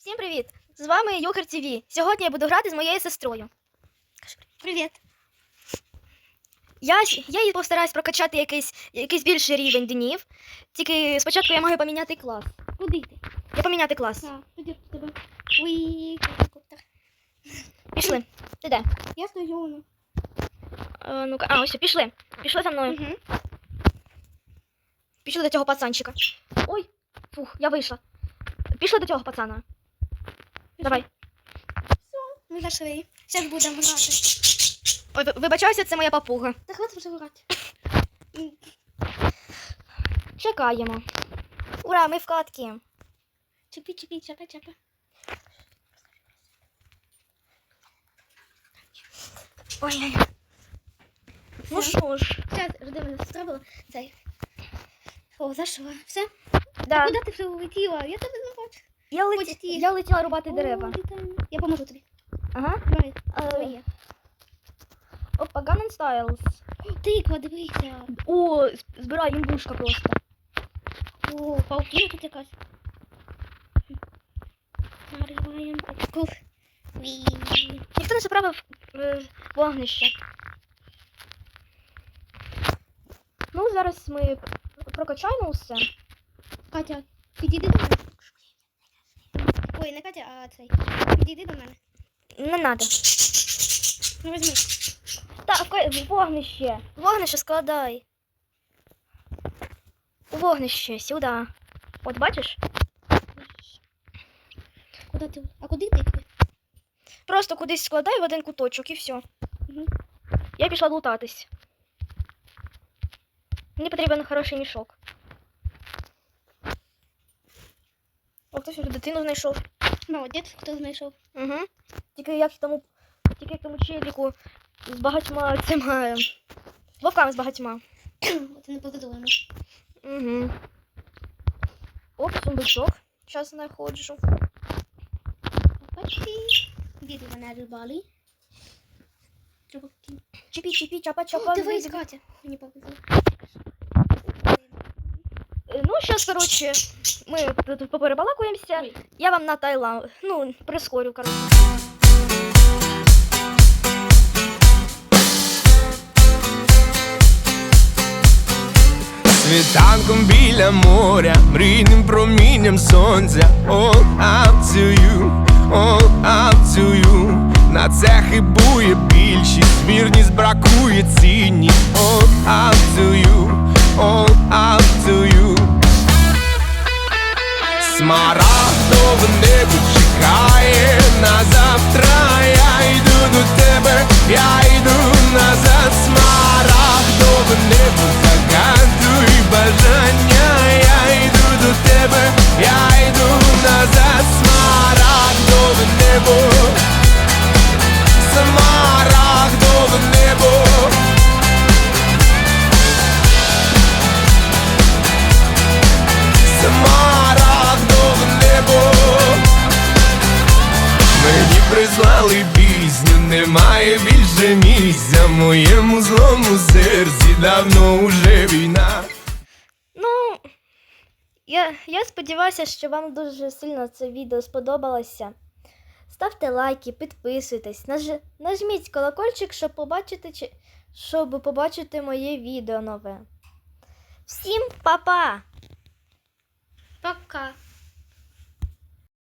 Всім привіт! З вами Йогар ТВ. Сьогодні я буду грати з моєю сестрою. Привіт. Я, я їй постараюсь прокачати якийсь, якийсь більший рівень днів. Тільки спочатку я маю поміняти клас. Куди йти? Я поміняти клас. А, тоді в тебе. Уї, квадрокоптер. Пішли. Ти де? Я стою. ну. Е, ну-ка, а, ось, пішли. Пішли за мною. Угу. Пішли до цього пацанчика. Ой, фух, я вийшла. Пішли до цього пацана. Давай. Все, Ми зайшли. Зараз будемо грати. Ой, ви- вибачаюся, це моя папуга. Та хватить вже грати. Чекаємо. Ура, ми в катки. Чепі, чепі, чепе, чепе. Ой-ой. Ну що ж, Зараз, жди, мене зробила. Цей. О, зайшла. Все? да. Куди ти вже улетіла? Я тебе. Я, лет... Почти. я летіла рубати дерева. Я поможу тобі. Ага. Давай, Е. Опа, Gangnam Styles. Тиква, дивися. О, збирай імбушка просто. О, паутина тут якась. Нариваємо. Ві. Ніхто не заправив е, вогнище. Ну, зараз ми прокачаємо усе. Катя, підійди до мене. Ой, не Катя, а цей. Підійди до мене. Не надо. Ну візьми. Так, вогнище. Вогнище складай. Вогнище, сюди. От бачиш? Куди ти? А куди ти? Просто кудись складай в один куточок і все. Мгм. Я пішла лутатись. Мені потрібен хороший мішок. О, хтось вже дитину знайшов. Молодець, хто знайшов. Угу. Тільки як тому. Тільки як тому челіку з багатьма цими. Вовками з багатьма. Це не повідомлено. Угу. Оп, сундучок. Зараз знаходжу. Почти. Діти мене рибали. Чіпі, чіпі, чапа, чапа. Звідки. Катя. Мені повезло. Ну, зараз, коротше, ми тут поперебалакуємося. Я вам на Таїланд. Ну, прискорю, коротше. Світанком біля моря, мрійним промінням сонця All up to you, all up to you На це хибує більшість, вірність бракує цінність небо. Смарагдове небо. Смарагдове небо. Мені прислали пісню, немає більше місця В моєму злому серці. Давно уже війна. Ну, я, я сподіваюся, що вам дуже сильно це відео сподобалося. Ставте лайки, підписуйтесь, наж, нажміть колокольчик, щоб побачити, чи- щоб побачити моє відео нове. Всім па-па! Пока.